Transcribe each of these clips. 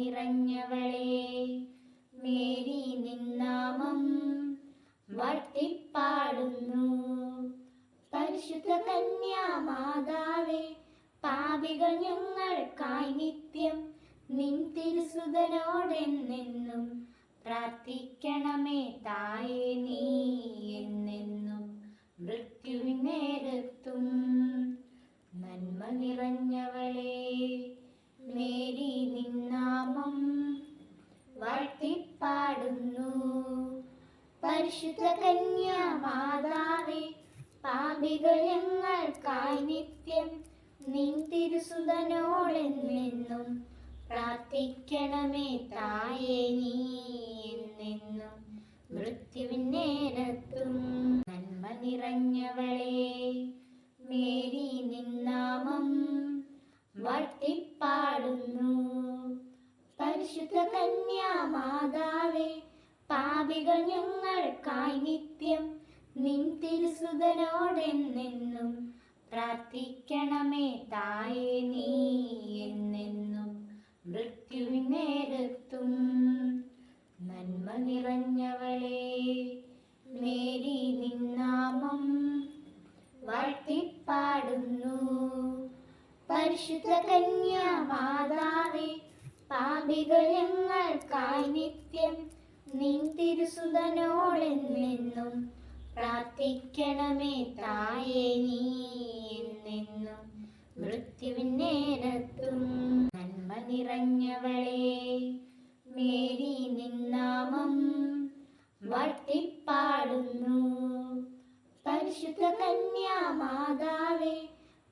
നിറഞ്ഞവളെ Mary നിന്നാമം വർത്തിപ്പാടുന്നു. പരിശുദ്ധ കന്യാമാതാവേ പാപികൾ ഞങ്ങൾക്കായി നിത്യം നിൻ തിരുസുതനോടെന്നെന്നും പ്രാർത്ഥിക്കണമേ തായേ നീ എന്നെന്നും മൃത്യുവിനേരത്തും പരിശുദ്ധ കന്യാ മാതാവേ പാപികൾ ഞങ്ങൾക്കായി നിത്യം നിൻ തിരുസുതനോടെന്നെന്നും പ്രാർത്ഥിക്കണമേ തായേ നീ എന്നെന്നും മൃത്യുവിനേരത്തും നന്മ നിറഞ്ഞവളെ മേരി നിന്നാമം വട്ടിപ്പാടുന്നു പരിശുദ്ധ കന്യാമാതാവേ പാപികൾ ഞങ്ങൾക്കായി നിത്യം നിൻ തിരുസുതനോടെന്നെന്നും പ്രാർത്ഥിക്കണമേ തായേ നീ എന്നെന്നും മൃത്യുവിനേരത്തും നന്മ നിറഞ്ഞവളെ മേരി നിന്നാമം വാഴ്ത്തിപ്പാടുന്നു. പരിശുദ്ധ കന്യാമാതാവേ പാപികൾ ഞങ്ങൾക്കായി നിത്യം തിരുസുതനോടെന്നെന്നും പ്രാർത്ഥിക്കണമേ തായേ നീ എന്നെന്നും മൃത്യുവിനേരത്തും നന്മ നിറഞ്ഞവളെ മേരി നിന്നാമം വർത്തിപ്പാടുന്നു. പരിശുദ്ധ കന്യാ കന്യാമാതാവേ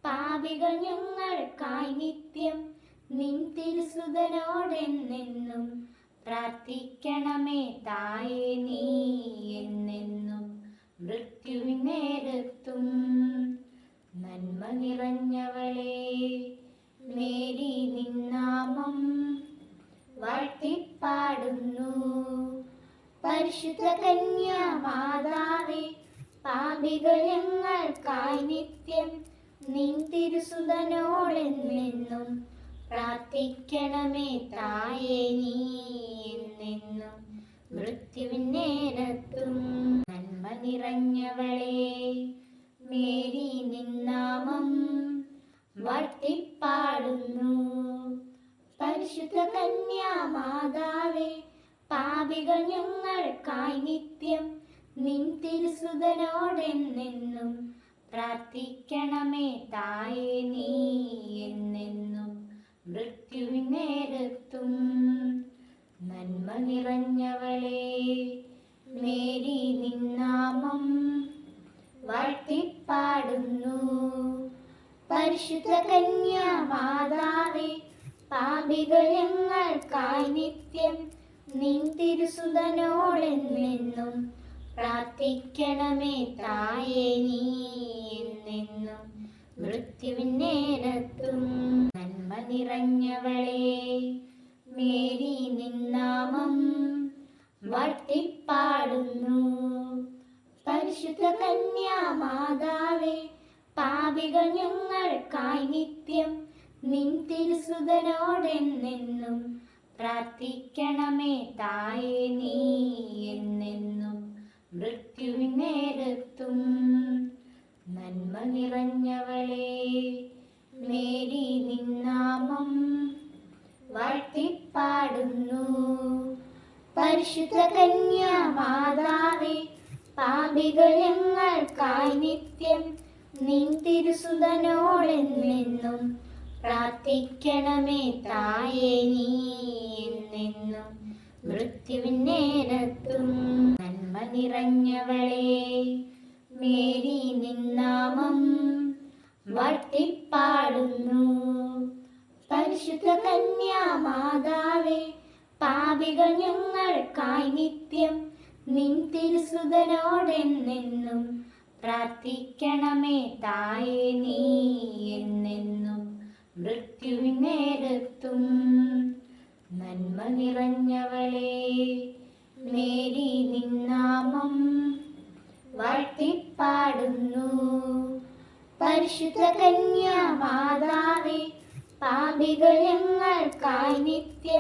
പാപികൾ ഞങ്ങൾക്കായി നിത്യം നിൻ തിരുസുതനോടെന്നെന്നും പ്രാർത്ഥിക്കണമേ തായേ നീ എന്നെന്നും മൃത്യുവിനേരത്തും നന്മ നിറഞ്ഞവളെ മേരി നിന്നാമം വാഴ്ത്തിപ്പാടുന്നു പരിശുദ്ധ കന്യാമാതാവേ പാപികൾ ഞങ്ങൾക്കായി നിത്യം നിൻ തിരുസുതനോടെന്നെന്നും പ്രാർത്ഥിക്കണമേ തായേ മൃത്യുവിനേരത്തും നന്മ നിറഞ്ഞവളെ മേരി നിന്നാമം വർത്തിപ്പാടുന്നു. പരിശുദ്ധ കന്യാമാതാവേ പാപികൾ ഞങ്ങൾക്കായി നിത്യം നിൻ തിരുസുതനോടെന്നെന്നും പ്രാർത്ഥിക്കണമേ തായേ നീ എന്നെന്നും മൃത്യുവിനേരത്തും നിറഞ്ഞവളെ മേരി നിന്നാമം വാഴ്ത്തിപ്പാടുന്നു പരിശുദ്ധ കന്യാമാതാവേ പാപികൾ ഞങ്ങൾക്കായി നിത്യം നിൻ തിരുസുതനോടെന്നെന്നും പ്രാർത്ഥിക്കണമേ തായേ നീ എന്നെന്നും. മൃത്യുവിനേരത്തും നന്മ പരിശുദ്ധ കന്യാമാതാവേ പാപികൾ ഞങ്ങൾക്കായി നിത്യം നിൻ തിരുസുതനോടെന്നെന്നും പ്രാർത്ഥിക്കണമേ തായേ നീ എന്നെന്നും മൃത്യുവിനേരത്തും നന്മ നിറഞ്ഞവളെ മേരി നിന്നാമം വാഴ്ത്തിപ്പാടുന്നു. പരിശുദ്ധ കന്യാമാതാവേ പാപികൾ ഞങ്ങൾക്കായി നിത്യം നിൻ പ്രാർത്ഥിക്കണമേ തായേ നീ എന്നെന്നും. മൃത്യുവിനേരത്തും നന്മ നിറഞ്ഞവളെ മേരി നിന്നാമം വട്ടിപ്പാടുന്നു പരിശുദ്ധ കന്യാമാതാവേ പാപികൾ ഞങ്ങൾക്കായി നിത്യം നിൻ പ്രാർത്ഥിക്കണമേ തായേ നീ എന്നെന്നും മൃത്യുവിനേരത്തും നന്മ നിറഞ്ഞവളെ മേരി നിന്നാമം വാഴ്ത്തിപ്പാടുന്നു. പരിശുദ്ധ കന്യാമാതാവേ പാപികൾ ഞങ്ങൾക്കായി നിത്യം